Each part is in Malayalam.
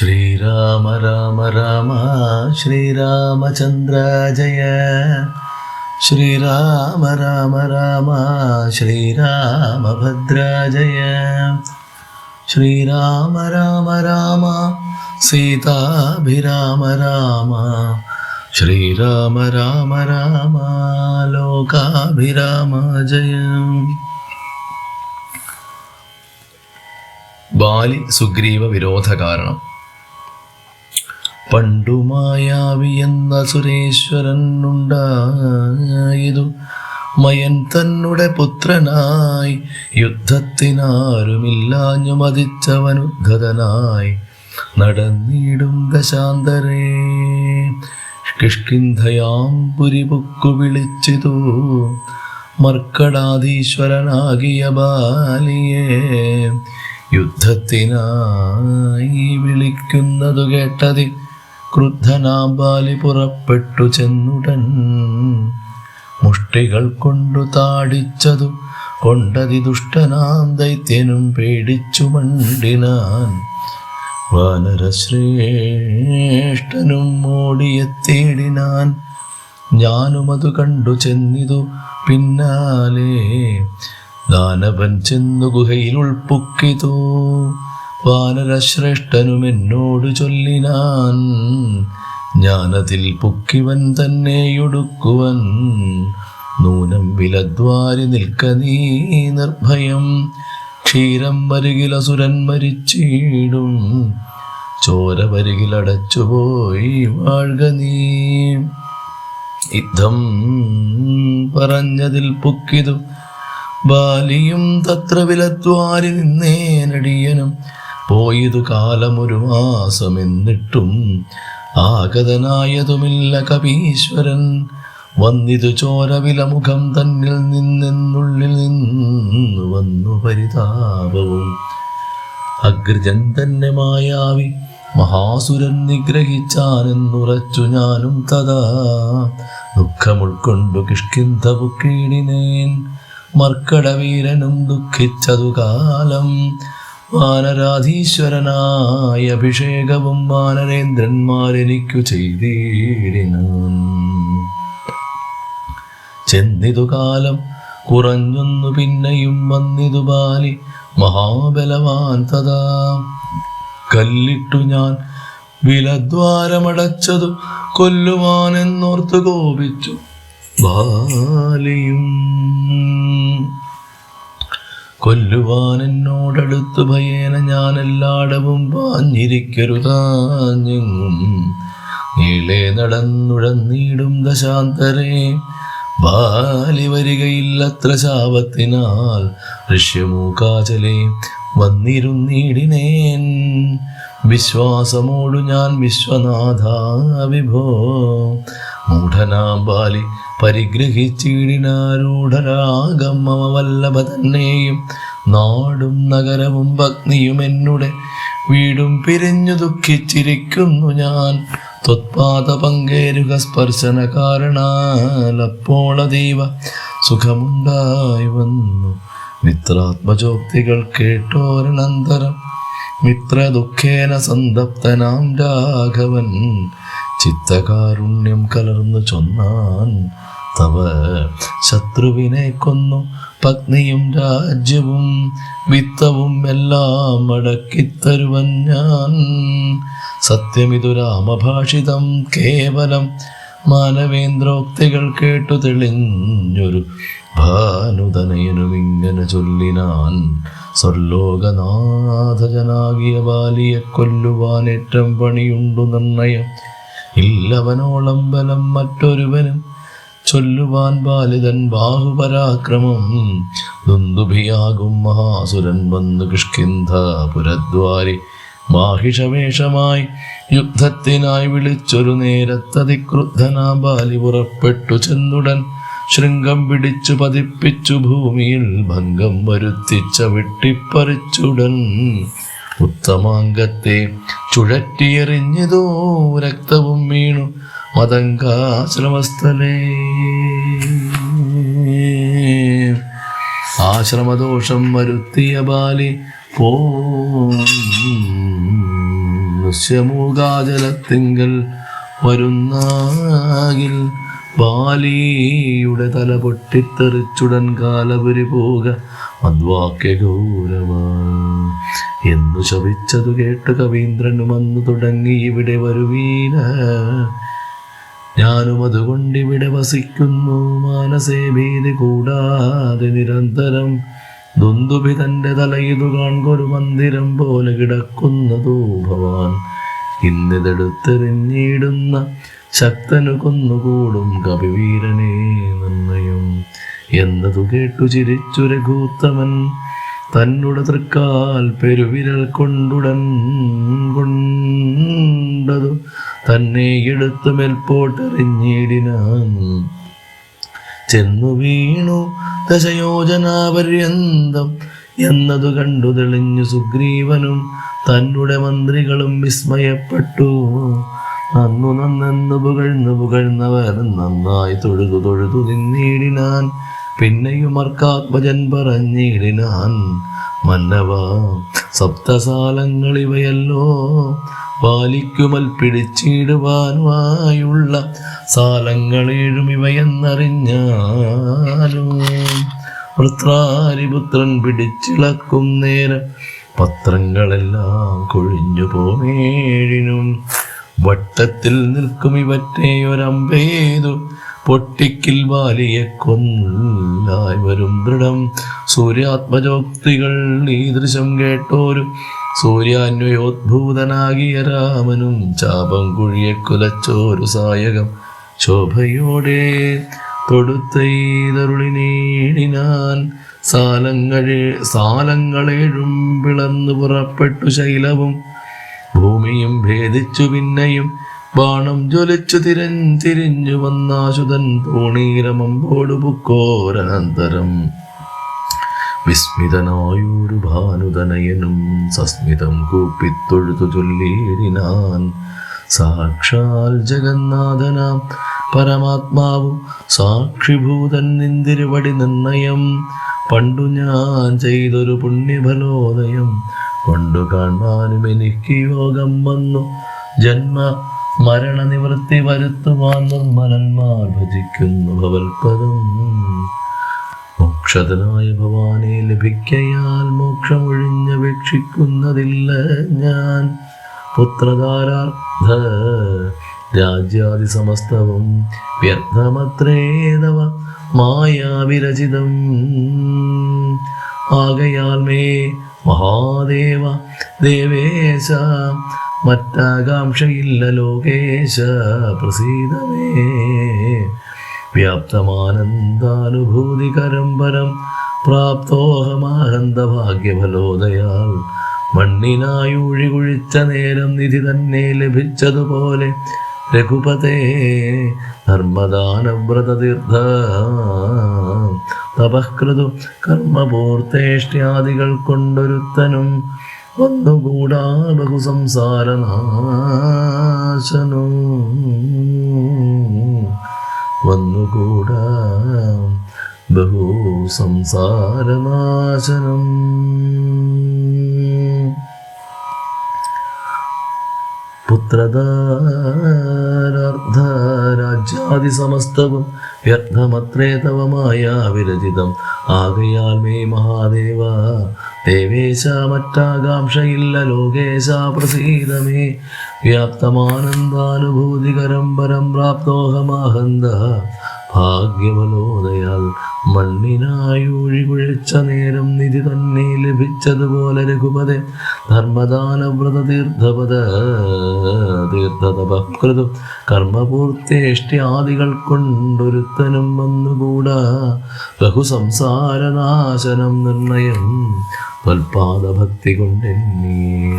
ശ്രീരാമ രാമ രാമ ശ്രീരാമചന്ദ്ര ജയ. ശ്രീരാമ രാമ രാമ ശ്രീരാമഭദ്ര ജയ. ശ്രീരാമ രാമ രാമ സീതാഭിരാമ രാമ. ശ്രീരാമ രാമ രാമ ലോകാഭിരാമ ജയ. ബാലി സുഗ്രീവ വിരോധ കാരണം. പണ്ടു മായാവി എന്ന സുരേശ്വരൻ ഉണ്ടായതു മയൻ തന്നുടെ പുത്രനായി യുദ്ധത്തിനാരുമില്ലാഞ്ഞു മതിച്ചവനുദ്ധതനായി നടന്നിടും ദശാന്തരേ. കിഷ്കിന്ധയാം പുരിപുക്കു വിളിച്ചിതു. മർക്കടാധീശ്വരനാകിയ ബാലിയെ യുദ്ധത്തിനായി വിളിക്കുന്നതു കേട്ടതി. ക്രുദ്ധനാം ബാലി പുറപ്പെട്ടു ചെന്നുടൻ. മുഷ്ടികൾ കൊണ്ടു താടിച്ചതു കൊണ്ടതി ദുഷ്ടനാം ദൈത്യനും പേടിച്ചു മണ്ടിനാൻ. വാനരശ്രേഷ്ഠനും ഓടിയെത്തേടിനാൻ. ഞാനുമതു കണ്ടു ചെന്നിതു പിന്നാലെ. ദാനവൻ ചെന്നു ഗുഹയിൽ ഉൾപ്പുക്കിതു വാനരശ്രേഷ്ഠനും എന്നോട് ചൊല്ലിനാൻ. ഞാനതിൽ പുക്കിവൻ തന്നെയൊടുക്കുവൻ. നൂനം വിലദ്വാരി നിൽക്ക നീ നിർഭയം. ക്ഷീരം വരികിൽ അസുരൻ മരിച്ചിടും. ചോര വരികിൽ അടച്ചുപോയി വാഴ്ക നീ. യുദ്ധം പറഞ്ഞതിൽ പുക്കിതു. ബാലിയും തത്ര വിലദ്വാരി നിന്നേനടിയനും. പോയതു കാലമൊരു മാസമെന്നിട്ടും ആഗതനായതുമില്ല കവീശ്വരൻ വന്നിതു ചോരവില മുഖം തന്നിൽ നിന്നുള്ളിൽ നിന്നു വന്നു പരിതാപവും. അഗ്രജൻ തന്നെ മായാവി മഹാസുരൻ നിഗ്രഹിച്ചാനെന്നുറച്ചു ഞാനും തഥാ. ദുഃഖമുൾക്കൊണ്ടു കിഷ്കിന്ധവു പുക്കീടിനേൻ മർക്കടവീരനും ദുഃഖിച്ചതു കാലം വാനരാധീശ്വരനായ അഭിഷേകവും വാനരേന്ദ്രന്മാരെനിക്കു ചെയ്തീടിനു. ചെന്നിതു കാലം കുറഞ്ഞൊന്നു പിന്നെയും വന്നിതു ബാലി മഹാബലവാൻ തഥാ. കല്ലിട്ടു ഞാൻ വിലദ്വാരമടച്ചതു കൊല്ലുവാനെന്നോർത്തു കോപിച്ചു ബാലിയും. കൊല്ലുവാൻ എന്നോടടുത്ത് ഭയേന ഞാൻ എല്ലാടവും പാഞ്ഞിരിക്കരുതാഞ്ഞെങ്ങും നീളെ നടന്നുഴന്നീടും ദശാന്തരേ ബാലി വരികയില്ലത്ര ശാപത്തിനാൽ ഋഷ്യമൂകാചലെ വന്നിരുന്നീടിനേൻ. വിശ്വാസമോടു ഞാൻ വിശ്വനാഥ വിഭോ മൂഢനാം ബാലി വല്ലഭ തന്നെയും നാടും നഗരവും ഭഗ്നിയും എന്നുടെ വീടും പിരിഞ്ഞു ദുഃഖിച്ചിരിക്കുന്നു ഞാൻ. ത്വത്പാത പങ്കേരുക സ്പർശന കാരണാലപ്പോൾ അതീവ സുഖമുണ്ടായി വന്നു. മിത്രാത്മജോക്തികൾ കേട്ടോരനന്തരം മിത്ര ദുഃഖേന സന്തപ്തനാം രാഘവൻ. ചിത്തകാരുണ്യം കലർന്നു ചൊന്നാൻ തവ. ശത്രുവിനെ കൊന്നു പത്നിയും രാജ്യവും വിത്തവും എല്ലാം അടക്കിത്തരുവൻ ഞാൻ. സത്യമിതു രാമഭാഷിതം കേവലം മാനവേന്ദ്രോക്തികൾ കേട്ടു തെളിഞ്ഞൊരു ഭാനുതനയനും ഇങ്ങനെ ചൊല്ലിനാൻ. സ്വർലോകനാഥജനാകിയ ബാലിയെ കൊല്ലുവാൻ ഏറ്റവും പണിയുണ്ടു നിർണയം. ഇല്ലവനോളം ബലം മറ്റൊരുവനും ചൊല്ലുവാൻ ബാലിതൻ ബാഹുപരാക്രമം ദുന്ദുഭിയാകും മഹാസുരൻ വന്നു കിഷ്കിന്ധ പുരദ്വാരി ബാഹിഷവേഷമായി യുദ്ധത്തിനായി വിളിച്ചൊരു നേരത്തതിക്രുദ്ധനാ ബാലി പുറപ്പെട്ടു ചെന്നുടൻ ശൃംഗം പിടിച്ചു പതിപ്പിച്ചു ഭൂമിയിൽ ഭംഗം വരുത്തിച്ച വെട്ടിപ്പറിച്ചുടൻ ഉത്തമാംഗത്തെ ചുഴറ്റിയെറിഞ്ഞതോ രക്തവും വീണു മതങ്കാശ്രമസ്ഥലേ ആശ്രമദോഷം വരുത്തിയ ബാലി പോശ്യമൂകാജലത്തിങ്കൽ വരുന്നാകിൽ ബാലിയുടെ തല പൊട്ടിത്തെറിച്ചുടൻ കാലപുരി പോക മദ്വാക്യ ഗൗരവ എന്നു ശപിച്ചതു കേട്ട് കവീന്ദ്രനും അന്ന് തുടങ്ങി ഇവിടെ വരുവീന ഞാനും അതുകൊണ്ടിവിടെ വസിക്കുന്നു. മാനസേ ഭീതി കൂടാതെ നിരന്തരം ദുന്ദുഭി തന്റെ തലയിതു കാൺകൊരു മന്ദിരം പോലെ കിടക്കുന്നതോ ഭവാൻ. ഇന്നിതെടുത്തെറിഞ്ഞിടുന്ന ശക്തനു കൊന്നുകൂടും കവിവീരനെ നന്നയും. എന്നതു കേട്ടു ചിരിച്ചു രഘൂത്തമൻ തന്നുടെ തൃക്കാൽ പെരുവിരൽ കൊണ്ടുടൻ കൊണ്ടതു തന്നെ എടുത്തു മേൽപോട്ടെറിഞ്ഞിടിനാൻ ചെന്നു വീണു ദശയോജനാപര്യന്തം എന്നതു കണ്ടു തെളിഞ്ഞു സുഗ്രീവനും തന്നുടെ മന്ത്രികളും വിസ്മയപ്പെട്ടു. നന്നു നന്നെന്നു പുകഴ്ന്നു പുകഴ്ന്നവർ നന്നായി തൊഴുതു തൊഴുതു നിന്നിടിനാൻ. പിന്നെയും അർക്കാത്മജൻ പറഞ്ഞിടിനാൻ മന്നവ സപ്തസാലങ്ങൾ ഇവയല്ലോ പാലിക്കുമൽ പിടിച്ചിടുവാനുമായുള്ള സാലങ്ങളേഴും ഇവയെന്നറിഞ്ഞാലും വൃത്രാരിപുത്രൻ പിടിച്ചിളക്കും നേരം പത്രങ്ങളെല്ലാം കൊഴിഞ്ഞു പോമേഴിനും വട്ടത്തിൽ നിൽക്കും ഇവറ്റെയൊരമ്പേതു പൊട്ടിക്കിൽ വാലിയെ കൊല്ലായി വരും ദൃഢം. സൂര്യാത്മജോക്തികൾ നീ ദൃശം കേട്ടോരും. സൂര്യാന്വയോദ്ഭൂതനാകിയ രാമനും ചാപം കുഴിയെ കുലച്ചോരു സായകം. ശോഭയോടെ തൊടുത്തൈതരുളിനീടിനാൻ സാലങ്ങളെ സാലങ്ങളേഴും പിളന്നു പുറപ്പെട്ടു ശൈലവും. ഭൂമിയും ഭേദിച്ചു പിന്നെയും ബാണം ജ്വലിച്ചു തിരഞ്ഞിരിഞ്ഞു തിരിഞ്ഞു വന്നാശുതൻ തോണീരമമ്പോടു പുക്കോരനന്തരം വിസ്മിതനായൊരു ഭാനുതനയനും സസ്മിതം കൂപ്പിത്തൊഴുതു ചൊല്ലിയിടിനാൻ. സാക്ഷാൽ ജഗന്നാഥനാം പരമാത്മാവും സാക്ഷിഭൂതൻ നിന്തിരുവടി നിർണയം. പണ്ടു ഞാൻ ചെയ്തൊരു പുണ്യഫലോദയം കൊണ്ടു കാണാനും എനിക്ക് യോഗം വന്നു. ജന്മ മരണ നിവൃത്തി വരുത്തുവാൻ നിർമ്മലന്മാർ ഭജിക്കുന്നു ഭവൽപദം. മോക്ഷതനായ ഭവാനെ ലഭിക്കയാൽ മോക്ഷം മോക്ഷമൊഴിഞ്ഞപേക്ഷിക്കുന്നതില്ല ഞാൻ. പുത്രധാരാർത്ഥ രാജ്യാദി സമസ്തവും വ്യർത്ഥമത്രേതവ മായാവിരചിതം. ആകയാൽ മേ മഹാദേവ ദേവേശ മറ്റാകാംക്ഷയില്ല ലോകേശ പ്രസീതമേ. വ്യാപ്തമാനന്ദാനുഭൂതികരം പരം പ്രാപ്തോഹമാനന്ദ ഭാഗ്യഫലോദയാൽ മണ്ണിനായൂഴി കുഴിച്ച നേരം നിധി തന്നെ ലഭിച്ചതുപോലെ രഘുപതേ ധർമ്മദാനവ്രതതീർത്ഥ തപഃകൃതു കർമ്മപൂർത്തേഷ്ട്യാദികൾ കൊണ്ടൊരുത്തനും വന്നുകൂടാ ബഹുസംസാരനാശനോ വന്നുകൂടാ ബഹു സംസാരനാശനം. രാജ്യാദി സമസ്തവും വ്യർത്ഥമത്രേ തവമായ വിരചിതം. ആകയാൽ മേ മഹാദേവ ദേവേശ മറ്റാകാംക്ഷയില്ല ലോകേശ പ്രസീതമേ. വ്യാപ്തമാനന്ദാനുഭൂതികരം പരം പ്രാപ്തോഹമാഹന്ത. ഭാഗ്യമലോദയാൽ മണ്ണിനായൂഴി ഒഴികുഴച്ച നേരം നിധി തന്നെ ലഭിച്ചതുപോലെ രഘുപതെ. ധർമ്മദാനവ്രത തീർത്ഥപദ തീർത്ഥതപകൃതു. കർമ്മപൂർത്തേഷ്ട്യാദികൾ കൊണ്ടൊരുത്തനും വന്നുകൂടാ. ബഹുസംസാരനാശനം നിർണയം. ത്വൽപാദഭക്തി കൊണ്ടെന്നീ.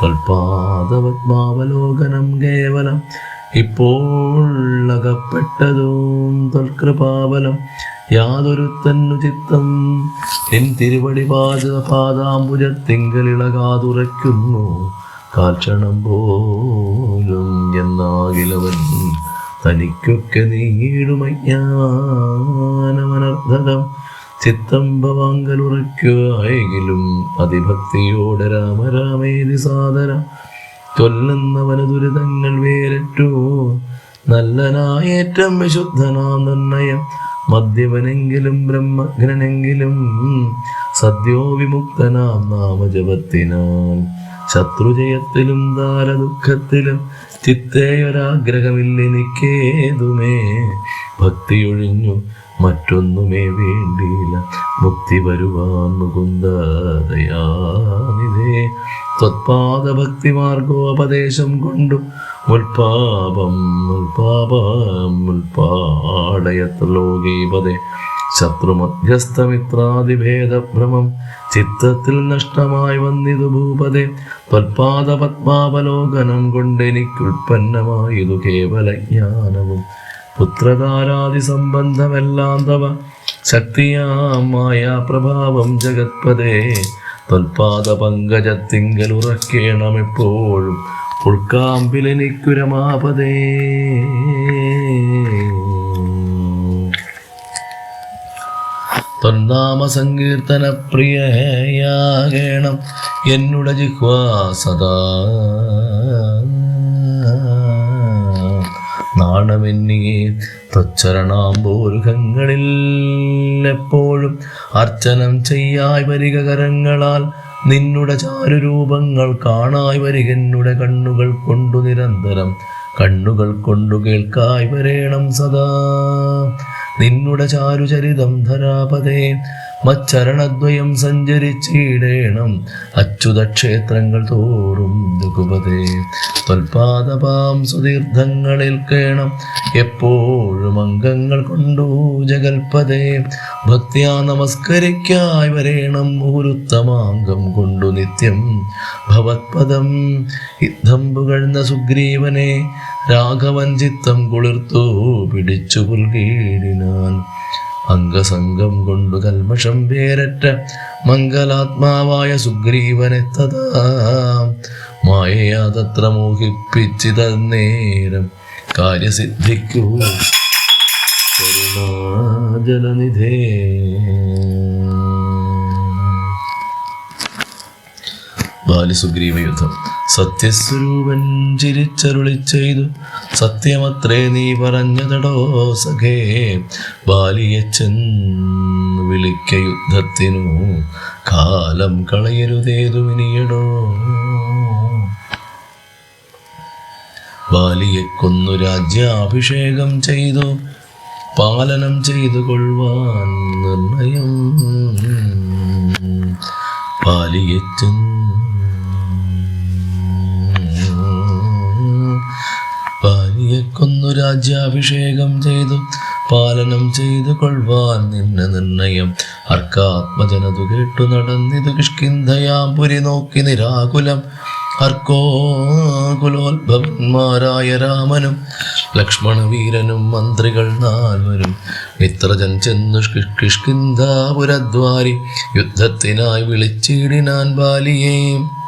ത്വൽപാദപത്മാവലോകനം കേവലം ഇപ്പോൾ അകപ്പെട്ടതും തൊൽകൃപാവലം യാതൊരുത്തന്നു ചിത്തം. എൻ തിരുവടി പാദ പാദാംബുജത്തിങ്കലിളകാതുറയ്ക്കുന്നു കാൽക്ഷണം പോലും എന്നാകിലവൻ തനിക്കൊക്കെ നീടുമജ്ഞാനമനർദ്ധകം. ചിത്തം ഭവാങ്കലുറയ്ക്കുകയെങ്കിലും അതിഭക്തിയോടെ രാമരാമേതി സാദരം. ചൊല്ലുന്നവന് ദുരിതങ്ങൾ വേരറ്റു. നല്ലനായേറ്റം വിശുദ്ധനാം നിർണയം. മദ്യവനെങ്കിലും സദ്യോ വിമുക്തനാ നാമജപത്തിനാൽ. ശത്രുജയത്തിലും ദാരദുഃഖത്തിലും ചിത്തേയൊരാഗ്രഹമില്ലെനിക്കേതുമേ. ഭക്തിയൊഴിഞ്ഞു മറ്റൊന്നുമേ വേണ്ടിയില്ല. മുക്തി വരുവാൻ മുകുന്ദയാനിതേ ത്വത്പാദഭക്തി മാർഗോപദേശം കൊണ്ടു മുൽപാപം മുൽപാപം മുൽപാടയത്ര ശത്രുമധ്യസ്ഥമിത്രാതിഭേദഭ്രമം ചിത്തത്തിൽ നഷ്ടമായി വന്നിതു ഭൂപതേ. ത്വൽപാദ പത്മാവലോകനം കൊണ്ടെനിക്കുൽപ്പന്നമായതു കേവല ജ്ഞാനവും പുത്രകാരാദി സംബന്ധമെല്ലാം തവ ശക്തിയാമായ പ്രഭാവം ജഗത്പതേ പങ്കജത്തിങ്കൽ ഉറക്കേണം എപ്പോഴും ഉൾക്കാമ്പിലെനിക്കുരമാപതേ. തൊന്നാമ സങ്കീർത്തന പ്രിയയാകേണം എന്നുടെ ജിഹ്വാ സദാ. നാണമെന്നിയെ ത്വച്ചരണാമ്പോരുഖങ്ങളിൽ എപ്പോഴും അർച്ചനം ചെയ്യായി വരിക കരങ്ങളാൽ നിന്നുടെ ചാരുരൂപങ്ങൾ കാണായി വരിക എന്നുടെ കണ്ണുകൾ കൊണ്ടു നിരന്തരം കണ്ണുകൾ കൊണ്ടു കേൾക്കായി വരേണം സദാ. നിന്നുടെ ചാരുചരിതം ധരാപതേ മച്ചരണദ്വയം സഞ്ചരിച്ചിടേണം. അച്യുതക്ഷേത്രങ്ങൾ തോറും രഘുപതേ തൽപാദപാം സുതീർത്ഥങ്ങളിൽ കേണം. എപ്പോഴും അംഗങ്ങൾ കൊണ്ടു ജഗൽപതേ. ഭക്തിയാ നമസ്കരിക്കായി വരേണം ഗുരുത്തമാംഗം കൊണ്ടു നിത്യം. ഭവത്പദം യുദ്ധം പുകഴ്ന്ന സുഗ്രീവനെ രാഘവൻ ചിത്തം കുളിർത്തു പിടിച്ചു പുൽകീടിനാൻ അംഗസംഗം കൊണ്ടു കൽമഷം വേരറ്റ മംഗലാത്മാവായ സുഗ്രീവനെത്തതാ മായയാതത്ര മോഹിപ്പിച്ചിത തന്നേരം കാര്യസിദ്ധിക്കൂ. കരുണാജലനിധേ. ബാലിസുഗ്രീവ യുദ്ധം സത്യസ്വരൂപൻ ചിരിച്ചരുളി ചെയ്തു. സത്യമത്രേ നീ പറഞ്ഞതടോ സഖേ. ബാലിയെ ചെന്ന് വിളിക്ക യുദ്ധത്തിനു. കാലം കളയരുതേതു ഇനിയടോ. ബാലിയെ കൊന്നു രാജ്യാഭിഷേകം ചെയ്തു. പാലനം ചെയ്തു കൊള്ളുവാൻ നിർണയം. ബാലിയെ ബാലിയെ കൊന്നു രാജ്യാഭിഷേകം ചെയ്തു പാലനം ചെയ്തു കൊള്ളുവാൻ നിന്ന നിർണയം. അർക്കാത്മജനതു കേട്ടു നടന്നിതു കിഷ്കിന്ധയാം പുരി നോക്കി നിരാകുലം. ർക്കോകുലോത്ഭവന്മാരായ രാമനും ലക്ഷ്മണവീരനും മന്ത്രികൾ നാൽവരും മിത്രജൻ ചെന്നു കിഷ്കിന്ധാപുരദ്വാരി. യുദ്ധത്തിനായി വിളിച്ചിടിനാൻ ബാലിയേയും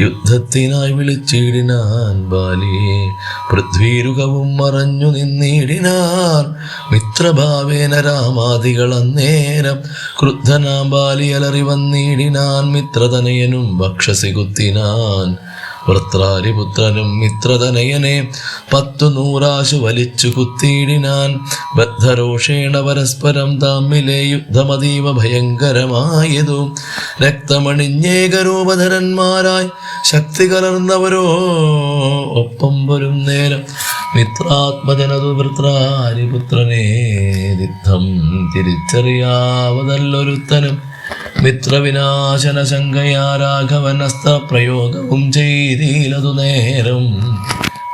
യുദ്ധത്തിനായി വിളിച്ചിടിനാൻ ബാലിയെ പൃഥ്വീരുകവും മറഞ്ഞു നിന്നിടിനാൻ മിത്രഭാവേന രാമാദികൾ അന്നേരം ക്രുദ്ധനാം ബാലി അലറി വന്നിടിനാൻ. മിത്രതനയനും ഭക്ഷസി കുത്തിനാൻ വൃത്രാരിപുത്രനും മിത്രതനയനെ പത്തു നൂറാശു വലിച്ചു കുത്തിയിടിനാൻ ബദ്ധരോഷേണ പരസ്പരം തമ്മിലെ യുദ്ധമതീവ ഭയങ്കരമായതു. രക്തമണിഞ്ഞേകരൂപധരന്മാരായി ശക്തി കലർന്നവരോ ഒപ്പം വരും നേരം മിത്രാത്മജനതു വൃത്രാരിപുത്രനെ യുദ്ധം തിരിച്ചറിയാവതല്ലൊരുത്തനും. മിത്രവിനാശന ശങ്കയാ രാഘവനസ്ത പ്രയോഗവും ചെയ്തീലതു നേരം.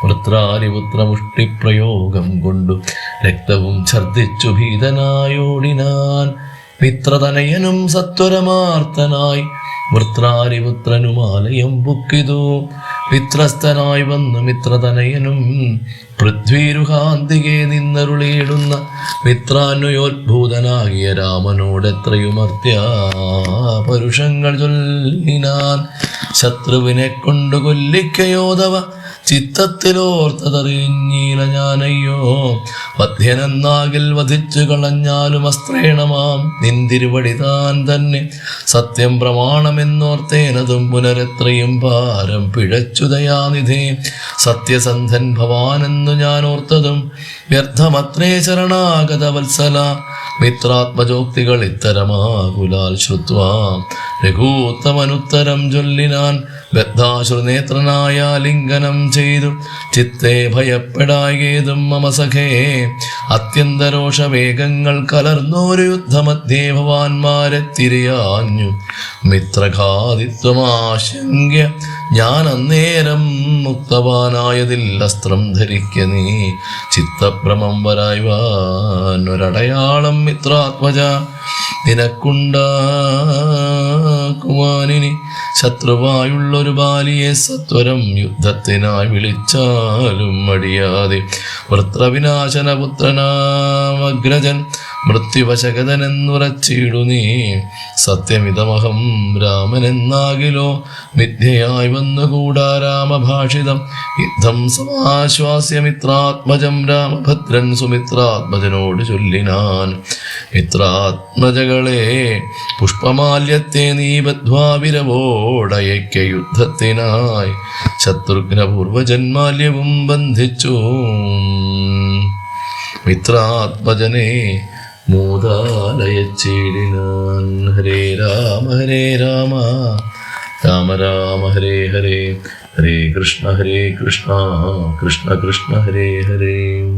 വൃത്രാരിപുത്രമുഷ്ടിപ്രയോഗം കൊണ്ടു രക്തവും ഛർദിച്ചു ഭീതനായോടിനാൻ. മിത്രതനയനും സത്വരമാർത്തനായി വൃത്രാരിപുത്രനുമാലയം ബുക്കിതു മിത്രസ്ഥനായി വന്നു മിത്രതനയനും പൃഥ്വീരുഹാന്തികെ നിന്നരുളിയിടുന്ന മിത്രാനുയോത്ഭൂതനാകിയ രാമനോട് എത്രയുമർത്യ പരുഷങ്ങൾ ചൊല്ലിനാൻ ശത്രുവിനെ കൊണ്ടു കൊല്ലിക്കയോധവ ചിത്തത്തിലോർത്തതറിഞ്ഞീല ഞാനയ്യോ. വധ്യനെന്നാകിൽ വധിച്ചു കളഞ്ഞാലും അസ്ത്രേണമാം. നിന്തിരുവടി താൻ തന്നെ സത്യം പ്രമാണമെന്നോർത്തേനതും പുനരെത്രയും ഭാരം പിഴച്ചുദയാനിധി സത്യസന്ധൻ ഭവാനെന്നു ഞാൻ ഓർത്തതും വ്യർത്ഥമത്രേ ശരണാഗത വത്സല മിത്രാത്മജോക്തികൾ ഇത്തരമാകുലാൽ ശ്രുത്വാ. രഘൂത്തമനുത്തരം ചൊല്ലിനാൻ ബദ്ധാശ്രുനേത്രനായ ലിംഗനം ചെയ്തു. ചിത്തെ ഭയപ്പെടായേതും മമ സഖേ. അത്യന്തരോഷവേഗങ്ങൾ കലർന്നൊരു യുദ്ധമധ്യേ ഭവാന്മാരെ തിരിയാഞ്ഞു. മിത്രഘാതിത്വമാശങ്ക്യ ഞാൻ അന്നേരം മുക്തവാനായതിൽ അസ്ത്രം ധരിക്ക നീ ചിത്തഭ്രമം വരായ്വാൻ ഒരടയാളം മിത്രാത്മജ. നിനക്കുണ്ടാക്കുവാനിനി ശത്രുവായുള്ളൊരു ബാലിയെ സത്വരം യുദ്ധത്തിനായി വിളിച്ചാലും മടിയാതെ. വൃത്രവിനാശന പുത്രനാമഗ്രജൻ മൃത്യുവശകതനെന്നുറച്ചിടു നീ. സത്യമിതമഹം രാമനെന്നാകിലോ. മിഥ്യയായി വന്നുകൂടാ രാമഭാഷിതം. യുദ്ധം സമാശ്വാസ്യമിത്രാത്മജം രാമഭദ്രൻ സുമിത്രാത്മജനോട് ചൊല്ലിനാൻ. മിത്രാത്മജകളെ പുഷ്പമാല്യത്തെ നീ ബദ്ധ്വാവിരവോടയയ്ക്ക യുദ്ധത്തിനായി. ശത്രുഘ്ന ബന്ധിച്ചു. മിത്രാത്മജനെ മൂതാലയച്ചേടിനാൻ ഹരേ രാമ ഹരേ രാമ. രാമ രാമ ഹരേ ഹരേ. ഹരേ കൃഷ്ണ ഹരേ കൃഷ്ണ. കൃഷ്ണ കൃഷ്ണ ഹരേ ഹരേ.